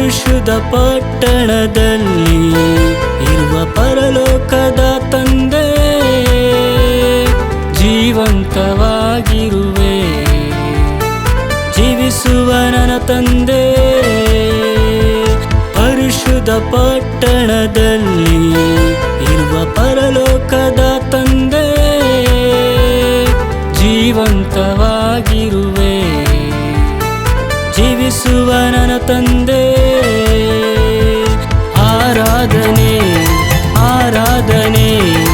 ಪರಿಶುದ್ಧ ಪಟ್ಟಣದಲ್ಲಿ ಇರುವ ಪರಲೋಕದ ತಂದೆ ಜೀವಂತವಾಗಿರುವೆ. ಜೀವಿಸುವ ನನ್ನ ತಂದೆ, ಪರಿಶುದ್ಧ ಪಟ್ಟಣದಲ್ಲಿ ಇರುವ ಪರಲೋಕದ ತಂದೆ ಜೀವಂತವಾಗಿರುವೆ. ಜೀವಿಸುವ ನನ್ನ ತಂದೆ. ಆರಾಧನೆ ಆರಾಧನೆ.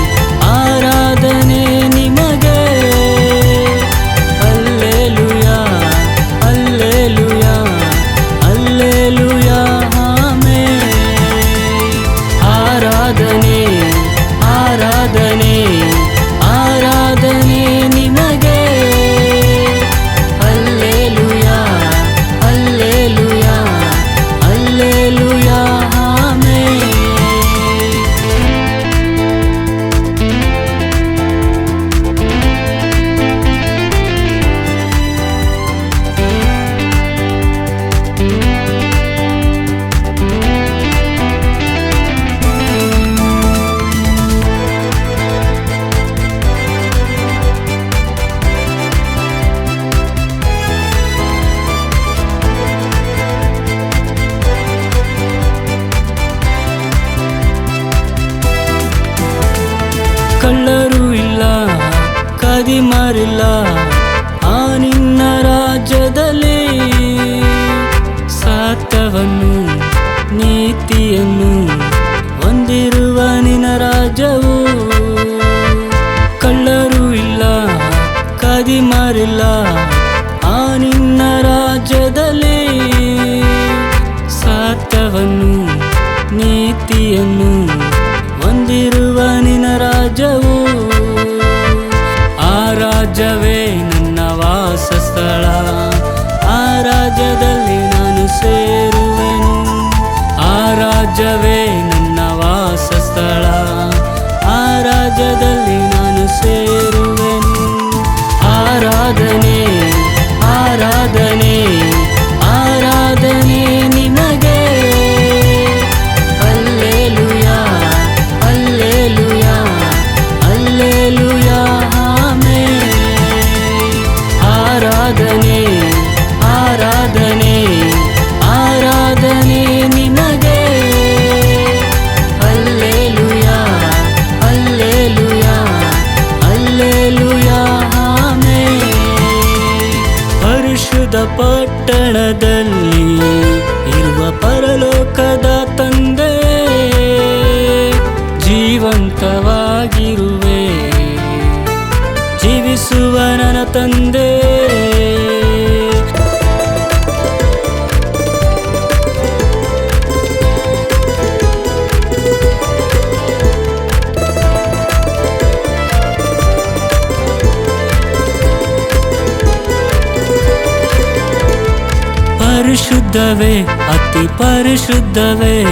ಪರಿಶುದ್ಧವೇ, ಅತಿ ಪರಿಶುದ್ಧವೇ,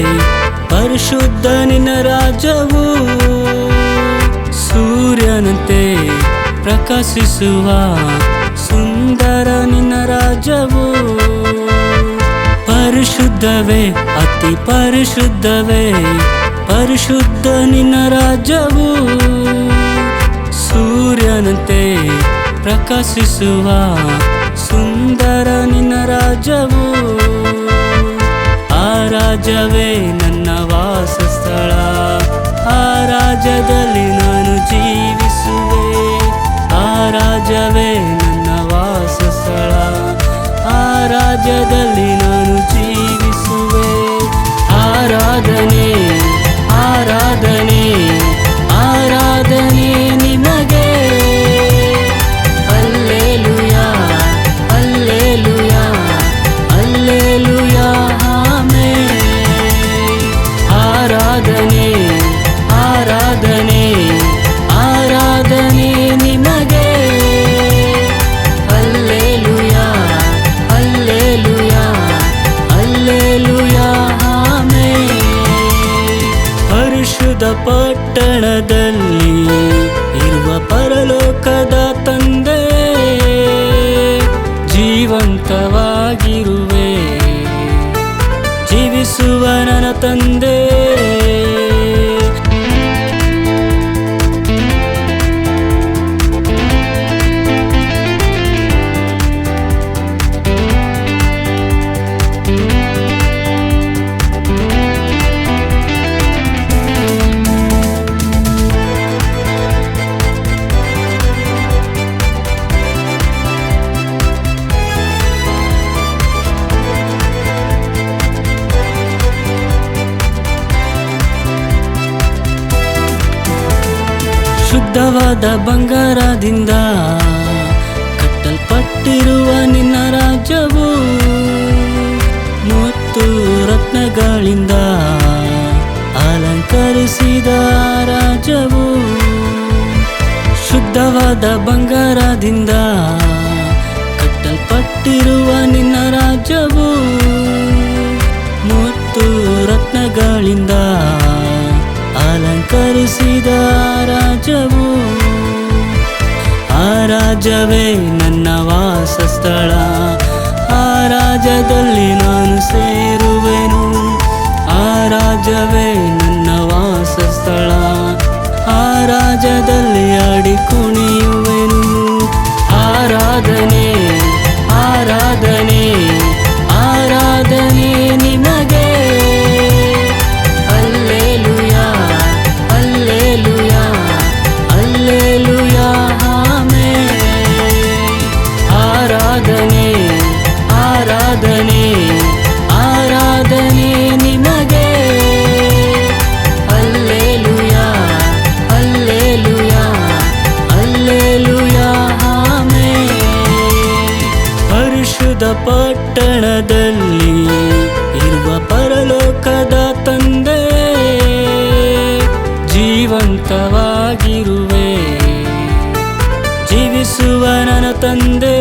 ಪರಿಶುದ್ಧ ನಿನ್ನ ರಾಜವು ಸೂರ್ಯನಂತೆ ಪ್ರಕಾಶಿಸುವ ಸುಂದರ ನಿನ್ನ ರಾಜವು ಪರಿಶುದ್ಧವೇ, ಅತಿ ಪರಿಶುದ್ಧವೇ, ಪರಿಶುದ್ಧ ನಿನ್ನ ರಾಜ್ಯವು. ಸೂರ್ಯನಂತೆ ಪ್ರಕಾಶಿಸುವ ಸುಂದರ ನಿನ್ನ ರಾಜ್ಯವು. ರಾಜ್ಯವೇ ನನ್ನ ವಾಸಸ್ಥಳ. ಆ ರಾಜ್ಯದಲ್ಲಿ ನಾನು ಜೀವಿಸುವೆ. ಆ ರಾಜವೇ ನನ್ನ ವಾಸಸ್ಥಳ. ಆ ರಾಜ್ಯದಲ್ಲಿ ಪಟ್ಟಣದಲ್ಲಿ ಇರುವ ಪರಲೋಕದ ತಂದೆ ಜೀವಂತವಾಗಿರುವೆ. ಜೀವಿಸುವ ನನ್ನ ತಂದೆ ಶುದ್ಧವಾದ ಬಂಗಾರದಿಂದ ಕಟ್ಟಲ್ಪಟ್ಟಿರುವ ನಿನ್ನ ರಾಜ್ಯವು ಮುತ್ತು ರತ್ನಗಳಿಂದ ಅಲಂಕರಿಸಿದ ರಾಜ್ಯವು ಶುದ್ಧವಾದ ಬಂಗಾರದಿಂದ ಕಟ್ಟಲ್ಪಟ್ಟಿರುವ ನಿನ್ನ ರಾಜ್ಯವು ಮುತ್ತು ರತ್ನಗಳಿಂದ ಅಲಂಕರಿಸಿದ ರಾಜವು ಆ ರಾಜವೇ ನನ್ನ ವಾಸಸ್ಥಳ. ಆ ರಾಜದಲ್ಲಿ ನಾನು ಸೇರುವೆನು, ಆ ರಾಜವೇ ನನ್ನ ವಾಸಸ್ಥಳ. ಆ ರಾಜದಲ್ಲಿ ಆಡಿ ಕುಣಿಯುವೆನು, ಆರಾಧನೆ ಜೀವಂತವಾಗಿರುವೆ ಜೀವಿಸುವ ನನ್ನ ತಂದೆ